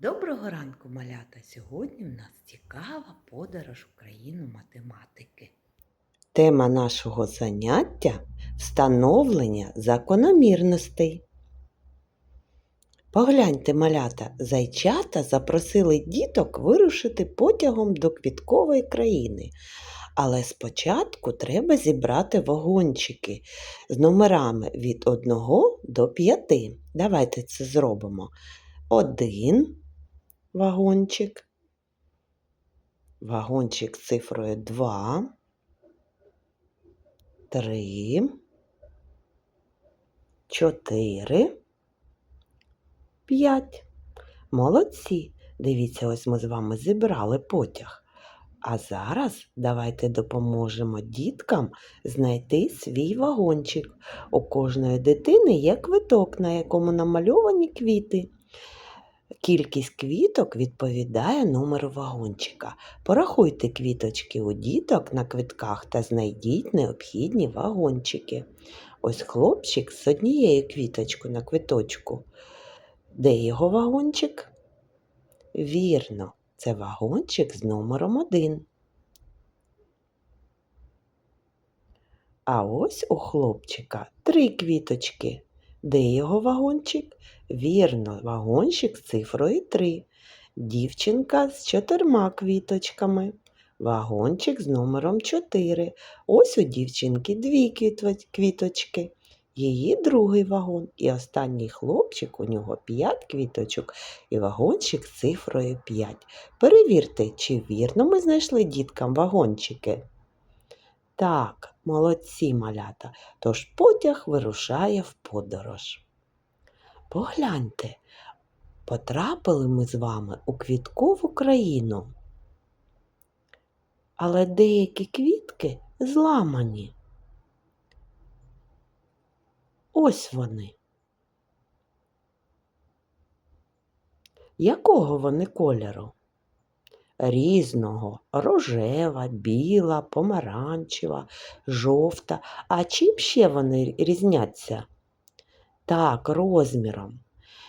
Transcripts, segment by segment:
Доброго ранку, малята! Сьогодні в нас цікава подорож в країну математики. Тема нашого заняття встановлення закономірностей. Погляньте, малята, зайчата запросили діток вирушити потягом до квіткової країни. Але спочатку треба зібрати вагончики з номерами від 1 до 5. Давайте це зробимо. Один вагончик, вагончик з цифрою 2, 3, 4, 5. Молодці! Дивіться, ось ми з вами зібрали потяг. А зараз давайте допоможемо діткам знайти свій вагончик. У кожної дитини є квиток, на якому намальовані квіти. Кількість квіток відповідає номеру вагончика. Порахуйте квіточки у діток на квитках та знайдіть необхідні вагончики. Ось хлопчик з однією квіточкою на квиточку. Де його вагончик? Вірно, це вагончик з номером 1. А ось у хлопчика три квіточки. Де його вагончик? Вірно, вагончик з цифрою 3. Дівчинка з чотирма квіточками. Вагончик з номером 4. Ось у дівчинки дві квіточки. Її другий вагон. І останній хлопчик, у нього 5 квіточок і вагончик з цифрою 5. Перевірте, чи вірно ми знайшли діткам вагончики. Так, молодці малята. Тож потяг вирушає в подорож. Погляньте, потрапили ми з вами у квіткову країну. Але деякі квітки зламані. Ось вони. Якого вони кольору? Різного рожева, біла, помаранчева, жовта. А чим ще вони різняться? Так, розміром.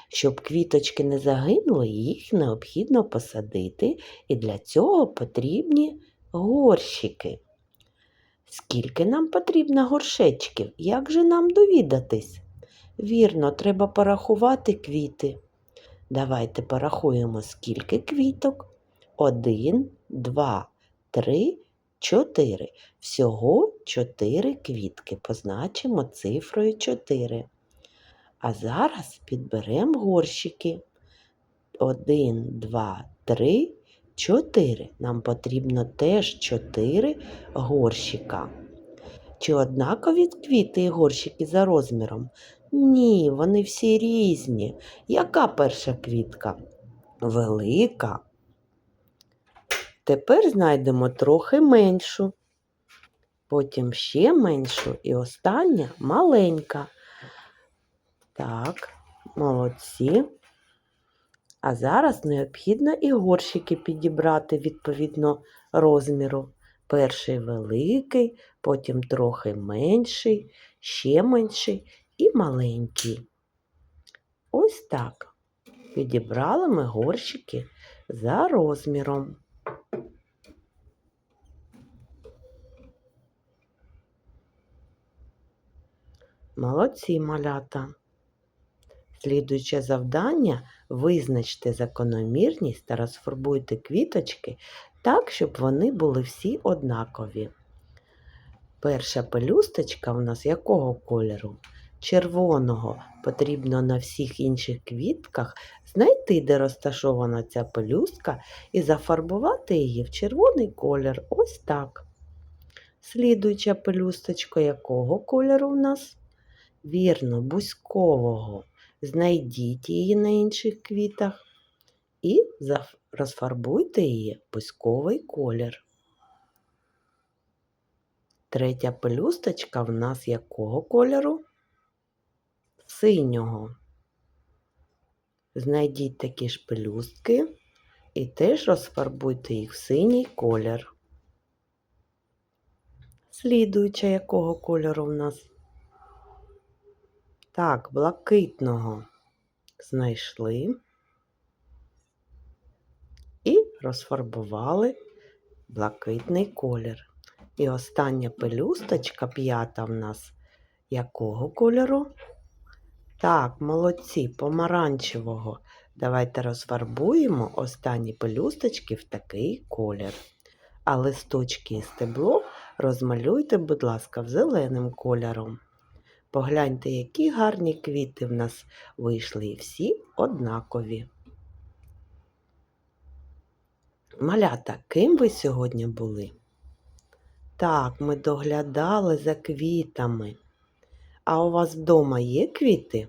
Щоб квіточки не загинули, їх необхідно посадити, і для цього потрібні горщики. Скільки нам потрібно горшечків? Як же нам довідатись? Вірно, треба порахувати квіти. Давайте порахуємо, скільки квіток. Один, два, три, чотири. Всього чотири квітки. Позначимо цифрою 4. А зараз підберемо горщики. Один, два, три, чотири. Нам потрібно теж чотири горщика. Чи однакові квіти і горщики за розміром? Ні, вони всі різні. Яка перша квітка? Велика. Тепер знайдемо трохи меншу, потім ще меншу і остання маленька. Так, молодці. А зараз необхідно і горщики підібрати відповідно розміру. Перший великий, потім трохи менший, ще менший і маленький. Ось так. Підібрали ми горщики за розміром. Молодці малята. Слідуюче завдання визначте закономірність та розфарбуйте квіточки так, щоб вони були всі однакові. Перша пелюсточка у нас якого кольору? Червоного потрібно на всіх інших квітках знайти, де розташована ця пелюстка, і зафарбувати її в червоний колір. Ось так. Слідуюча пелюсточка якого кольору у нас? Вірно, бузькового. Знайдіть її на інших квітах і розфарбуйте її в бузьковий колір. Третя пелюсточка в нас якого кольору? Синього. Знайдіть такі ж пелюстки і теж розфарбуйте їх в синій колір. Слідуюча якого кольору в нас? Так, блакитного. Знайшли. і розфарбували блакитний колір. І остання пелюсточка п'ята в нас якого кольору? Так, молодці, помаранчевого. Давайте розфарбуємо останні пелюсточки в такий колір. А листочки і стебло розмалюйте, будь ласка, зеленим кольором. Погляньте, які гарні квіти в нас вийшли, і всі однакові. Малята, ким ви сьогодні були? Так, ми доглядали за квітами. А у вас вдома є квіти?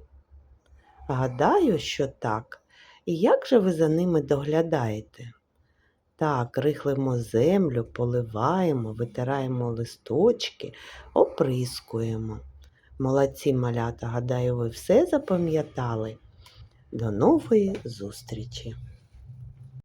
Гадаю, що так. І як же ви за ними доглядаєте? Так, рихлимо землю, поливаємо, витираємо листочки, оприскуємо. Молодці малята, гадаю, ви все запам'ятали. До нової зустрічі!